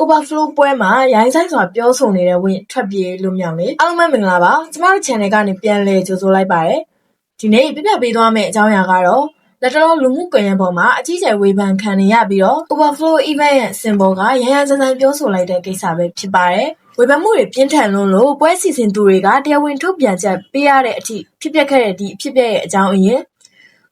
overflow ပွဲမှာရိုင်းဆိုင်စွာပြောဆိုနေတဲ့ဝင့်ထွက်ပြေးလွတ်မြောက်နေအားလုံးပဲမင်္ဂလာပါကျမတို့ channel ကနေပြန်လည်ကြိုဆိုလိုက်ပါတယ်ဒီနေ့ပြပြပေးသွားမယ့်အကြောင်းအရာကတော့လက်တလုံးလူမှုကွန်ရက်ပေါ်မှာအကြီးကျယ်ဝေဖန်ခံနေရပြီးတော့ overflow event ရဲ့ symbol ကရရစစပြောဆိုလိုက်တဲ့ကိစ္စပဲဖြစ်ပါတယ်ဝေဖန်မှုတွေပြင်းထန်လွန်းလို့ပွဲစီစဉ်သူတွေကတရားဝင်ထုတ်ပြန်ချက်ပေးရတဲ့အထိဖြစ်ပျက်ခဲ့တဲ့ဒီအဖြစ်အပျက်ရဲ့အကြောင်းအရင်း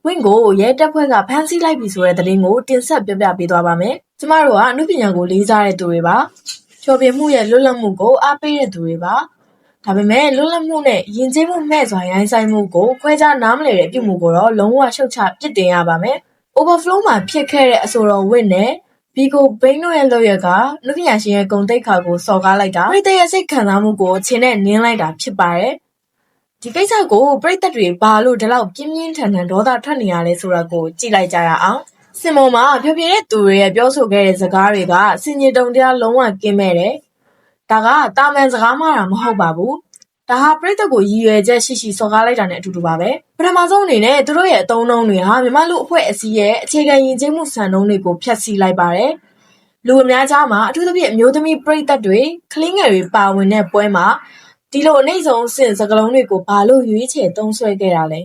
ဝင့်ကိုရဲတပ်ဖွဲ့ကဖမ်းဆီးလိုက်ပြီဆိုတဲ့သတင်းကိုတင်ဆက်ပြပြပေးသွားပါမယ်။ကျမတို့ကအမှုပညာကိုလေးစားတဲ့သူတွေပါ။ဖြောပြမှုရဲ့လွတ်လပ်မှုကို အားပေးတဲ့သူတွေပါ။ဒါပေမဲ့ လွတ်လပ်မှုနဲ့ ယဉ်ကျေးမှုမဲ့စွာ ရိုင်းဆိုင်မှုကို ခွဲခြားနားမလည်တဲ့ပြုမှုကိုတော့ လုံးဝရှုတ်ချပြစ်တင်ရပါမယ်။ overflow မှာဖြစ်ခဲ့တဲ့ အဆိုတော်ဝင့်နဲ့ဘီကိုဘိန်းတို့ရဲ့လုပ်ရက်ကလူပညာရှင်ရဲ့ ဂုံတိတ်ခါကို စော်ကားလိုက်တာပြည်တဲ့ရဲ့ စိတ်ခံစားမှုကိုအချင်းနဲ့နင်းလိုက်တာ ဖြစ်ပါတယ်။ဒီကိစ္စကိုပြိသက်တွေ ဘာလို့ ဒီလောက် ပြင်းပြင်းထန်ထန် ဒေါသထွက်နေရလဲဆိုတာကို ကြည့်လိုက်ကြရအောင်။ စင်မောမှာဖြောပြတဲ့သူတွေရဲ့ပြောဆိုခဲ့တဲ့စကားတွေကစင်ကြီးတုံတရားလုံးဝကင်းမဲ့တယ်။ဒါကတာမန်စကားမှတာမဟုတ်ပါဘူး။ဒါဟာပြိသက်ကိုရည်ရွယ်ချက်ရှိရှိစော်ကားလိုက်တာနဲ့အတူတူပါပဲ။ပထမဆုံးအနေနဲ့သူတို့ရဲ့အသုံးနှုန်းတွေဟာမြန်မာလူအဖွဲ့အစည်းရဲ့အခြေခံယဉ်ကျေးမှုစံနှုန်းတွေကိုဖျက်ဆီးလိုက်ပါတယ်။လူအများကြားမှာအထူးသဖြင့်အမျိုးသမီးပြိသက်တွေကလင်းငယ်တွေပါဝင်တဲ့ပွဲမှာဒီလိုအနှိမ့်ဆုံးအဆင့်စကားလုံးတွေကိုဘာလို့ရွေးချယ်သုံးစွဲခဲ့တာလဲ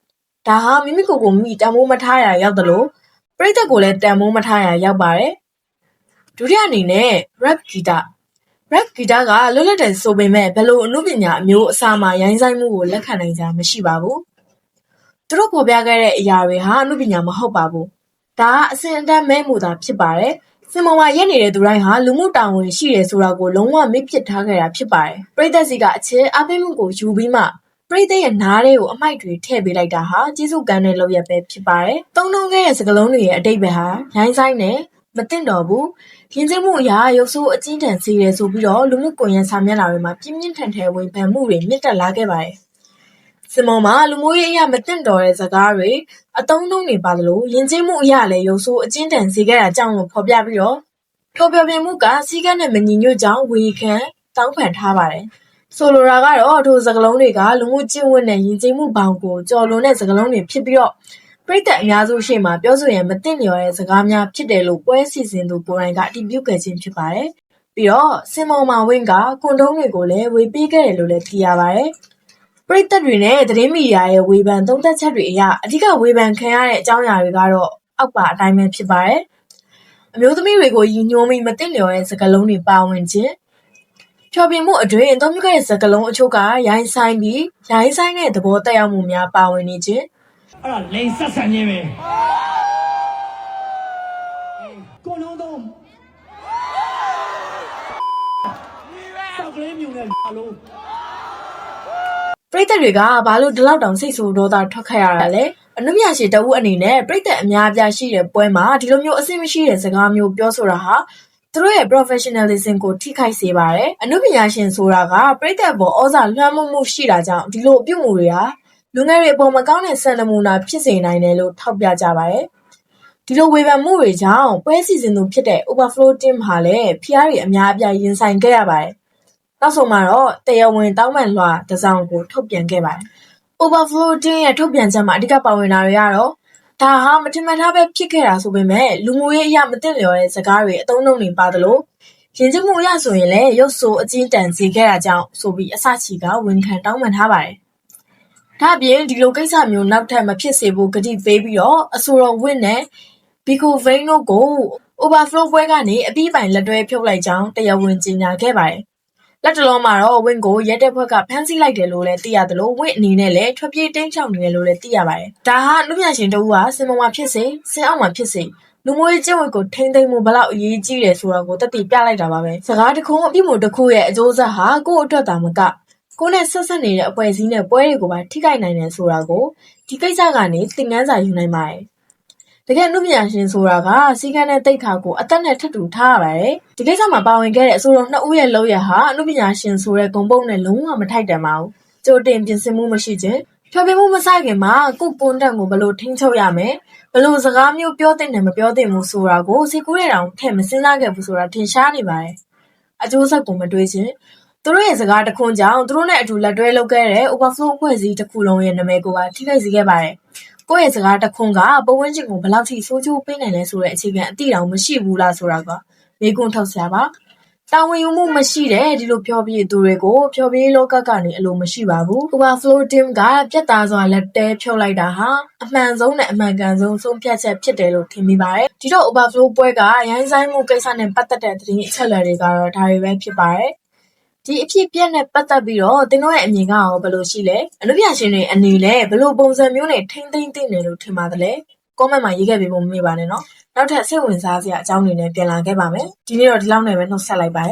။ဒါဟာမိမိကိုယ်ကိုမိတန်မိုးမထားရာရောက်တယ်လို့ ပြိသက်ကိုလည်းတန်မိုးမထားရာရောက်ပါတယ်။ဒုတိယအနေနဲ့ rap ဂီတ rap ဂီတကလွတ်လပ်တယ်ဆိုပေမဲ့ဘယ်လိုအမှုပညာအမျိုးအစားမှရိုင်းဆိုင်မှုကိုလက်ခံနိုင်ကြမရှိပါဘူး။သူတို့ပေါ်ပြခဲ့တဲ့အရာတွေဟာအမှုပညာမဟုတ်ပါဘူး။ဒါကအစဉ်အတန်းမဲ့မှုသာဖြစ်ပါတယ်။စင်မောမှာရက်နေတဲ့သူတိုင်းဟာလူမှုတာဝန်ရှိတယ်ဆိုတာကိုလုံးဝမေ့ပစ်ထားခဲ့တာဖြစ်ပါတယ်။ပြိသက်စီကအချင်းအပိမှုကိုယူပြီးမှ ပရိသတ်ရဲ့နားထဲကိုအမိုက်တွေထည့်ပေးလိုက်တာဟာကျေးဇူးကမ်းတဲ့လုပ်ရက်ပဲဖြစ်ပါတယ်။သုံးနှုန်းခဲ့တဲ့စကားလုံးတွေရဲ့အတိတ်ပဲဟာရိုင်းဆိုင်နဲ့မသိတော့ဘူး။ယဉ်ကျေးမှုအရာရုပ်ဆိုးအကျဉ်းတန်စေတယ်ဆိုပြီးတော့လူမှုကွန်ရက်စာမျက်နှာတွေမှာပြင်းပြင်းထန်ထန်ဝေဖန်မှုတွေမြင့်တက်လာခဲ့ပါတယ်။စင်မောမှာလူမျိုးရေးအရာမတင့်တော်တဲ့စကားတွေအတုံးလုံးတွေပါလို့ယဉ်ကျေးမှုအရာလည်းရုပ်ဆိုးအကျဉ်းတန်စေခဲ့တာကြောင့်လို့ဖော်ပြပြီးတော့ထော်ပြပြမှုကစီကန်းနဲ့မညီညွတ်ကြောင်းဝေခံတောင်းပန်ထားပါတယ်။ ဆိုလိုတာကတော့ထိုစကလုံးတွေက လူမှုကျင့်ဝတ်နဲ့ ယဉ်ကျေးမှုဘောင်ကို ကျော်လွန်တဲ့စကလုံးတွေဖြစ်ပြီးတော့ပြိတ္တအများစုရှေ့မှာ ပြောဆိုရင်မသိလျော်တဲ့စကားများဖြစ်တယ်လို့ ပွဲစီစဉ်သူကိုယ်တိုင်က အတည်ပြုခဲ့ခြင်းဖြစ်ပါတယ်။ပြီးတော့ စင်မောင်မာဝင်းက ကွန်တုံးတွေကိုလည်း ဝေပေးခဲ့တယ်လို့လည်း သိရပါတယ်။ပရိသတ်တွေနဲ့ သတင်းမီဒီယာရဲ့ ဝေဖန်သုံးသပ်ချက်တွေအရ အဓိကဝေဖန်ခံရတဲ့အကြောင်းအရာတွေကတော့ အောက်ပါအတိုင်းပဲဖြစ်ပါတယ်။အမျိုးသမီးတွေကို ရည်ညွှန်းပြီး မသိလျော်တဲ့စကားလုံးတွေပါဝင်ခြင်း ဖျော်ဖြေမှုအတွင်း အသုံးပြုခဲ့တဲ့ စကားလုံးအချို့က ရိုင်းဆိုင်ပြီး ရိုင်းဆိုင်တဲ့သဘော သက်ရောက်မှုများ ပါဝင်နေခြင်းအဲ့ဒါလိန်ဆက်ဆံခြင်းပဲကိုလုံးတော့စောက်ကလေးမြုံနဲ့လုံးပရိသတ်တွေကဘာလို့ဒီလောက်တောင်စိတ်ဆိုးဒေါသထွက်ခတ်ရတာလဲအနုမြရှိတဦးအနေနဲ့ပရိသတ်အများအပြားရှိတဲ့ပွဲမှာဒီလိုမျိုးအဆင်မရှိတဲ့စကားမျိုးပြောဆိုတာဟာ သူတို့ရဲ့ professionalism ကို ထိခိုက်စေပါတယ် အနုပညာရှင်ဆိုတာက ပရိသတ်ပေါ်ဩဇာလွှမ်းမိုးမှုရှိတာကြောင့် ဒီလိုအပြုတ်မှုတွေဟာ လူငယ်တွေအပေါ် မကောင်းတဲ့ စံနမူနာဖြစ်စေနိုင်တယ်လို့ ထောက်ပြကြပါတယ် ဒီလိုဝေဖန်မှုတွေကြောင့် ပွဲစီစဉ်သူဖြစ်တဲ့ Overflow Team ဟာလည်းဖျားတွေ အများအပြား ရင်ဆိုင်ခဲ့ရပါတယ် နောက်ဆုံးမှာတော့ တရားဝင်တောင်းပန်လွှာတစ်စောင်ကို ထုတ်ပြန်ခဲ့ပါတယ်။ Overflow Team ရဲ့ ထုတ်ပြန်ချက်မှာ အဓိက ပါဝင်တာတွေကတော့ ဒါဟာမထင်မှတ်ထားပဲဖြစ်ခဲ့တာဆိုပေမဲ့လူမှုရေးအရာမသိလျော်တဲ့စကားတွေအသုံးအနှုန်းတွေပါသလိုရင်ကျမှုအရဆိုရင်လည်းရုပ်ဆိုးအကျဉ်းတန်စေခဲ့တာကြောင့်ဆိုပြီးအစချီကဝန်ခံတောင်းပန်ထားပါတယ်။ဒါ့အပြင်ဒီလိုကိစ္စမျိုးနောက်ထပ်မဖြစ်စေဖို့ကတိပေးပြီးတော့အဆိုတော်ဝင့်နဲ့ဘီကိုဗိန်းတို့ကို Overflow ပွဲကနေအပြီးပိုင်လက်တွဲဖြုတ်လိုက်ကြောင်းတရားဝင်ကြေညာခဲ့ပါတယ်။ လက်တလုံးမှာတော့ဝင့်ကိုရဲတပ်ဖွဲ့ကဖမ်းဆီးလိုက်တယ်လို့လည်းသိရသလိုဝင့်အနေနဲ့လည်းထွက်ပြေးတိမ်းရှောင်နေတယ်လို့လည်းသိရပါတယ်။ဒါဟာလူမြရှင်တို့ကစင်မမှာဖြစ်စေစင်အောင်မှာဖြစ်စေလူမျိုးရေးကျင့်ဝတ်ကိုထိမ့်သိမ်းမှုဘလောက်အရေးကြီးတယ်ဆိုတာကိုတက်တည်ပြလိုက်တာပါပဲ။စကားတခုအပြစ်မှုတစ်ခုရဲ့အကျိုးဆက်ဟာကိုယ့်အတွက်သာမကကိုယ်နဲ့ဆက်ဆက်နေတဲ့အဖွဲ့အစည်းနဲ့ပွဲတွေကိုပါထိခိုက်နိုင်တယ်ဆိုတာကိုဒီကိစ္စကနေသင်ခန်းစာယူနိုင်ပါတယ်။ တကယ်အမှုပညာရှင်ဆိုတာကစီကံနဲ့တိတ်ခါကိုအသက်နဲ့ထပ်တူထားရပါတယ်။ဒီကိစ္စမှာပါဝင်ခဲ့တဲ့အဆိုတော်နှစ်ဦးရဲ့လောက်ရဟာအမှုပညာရှင်ဆိုတဲ့ဂုံပုံနဲ့လုံးဝမထိုက်တန်ပါဘူး။ကြိုတင်ပြင်ဆင်မှုမရှိခြင်းဖြောပြမှုမဆိုင်ခင်မှာကိုကွန်တက်ကိုဘယ်လိုထိန်းချုပ်ရမယ်ဘယ်လိုစကားမျိုးပြောတဲ့နဲ့မပြောတဲ့မှုဆိုတာကိုစိတ်ကူးတဲ့တောင်ထည့်မစင်းစားခဲ့ဘူးဆိုတာထင်ရှားနေပါတယ်။အကျိုးဆက်ကိုမတွေးခြင်းသူတို့ရဲ့စကားတခွန်းကြောင့်သူတို့နဲ့အတူလက်တွဲလုပ်ခဲ့တဲ့ Overflow အဖွဲ့အစည်းတစ်ခုလုံးရဲ့နာမည်ကိုပါထိခိုက်စေခဲ့ပါတယ်။ ကိုယ့်ရဲ့စကားတခွန်းကပတ်ဝန်းကျင်ကိုဘယ်လောက်ထိဆိုးကျိုးပေးနိုင်လဲဆိုတဲ့အခြေခံအတိအတောင်မရှိဘူးလားဆိုတာကမေးခွန်းထုတ်စရာပါတာဝန်ယူမှုမရှိတဲ့ဒီလိုဖြောပြသူတွေကိုဖြောပြလောကကနေအလိုမရှိပါဘူး။ Overflow team ကပြတ်သားစွာလက်တဲဖြုတ်လိုက်တာဟာအမှန်ဆုံးနဲ့အမှန်ကန်ဆုံးဆုံးဖြတ်ချက်ဖြစ်တယ်လို့ထင်မိပါတယ်။ဒီတော့ Overflow ပွဲကရိုင်းဆိုင်မှုကိစ္စနဲ့ပတ်သက်တဲ့သတင်းအချက်အလက်တွေကတော့ဒါတွေပဲဖြစ်ပါတယ်။ ဒီအဖြစ်အပျက်နဲ့ပတ်သက်ပြီးတော့သင်တို့ရဲ့အမြင်ကရောဘယ်လိုရှိလဲအနုပြရှင်တွေအနေနဲ့ဘယ်လိုပုံစံမျိုးနဲ့ထိမ့်သိမ့်သိနေလို့ထင်ပါသလဲ comment မှာရေးခဲ့ပေးဖို့မမေ့ပါနဲ့နော်နောက်ထပ်စိတ်ဝင်စားစရာအကြောင်းတွေနဲ့ပြန်လာခဲ့ပါမယ်ဒီနေ့တော့ဒီလောက်နဲ့ပဲနှုတ်ဆက်လိုက်ပါတယ်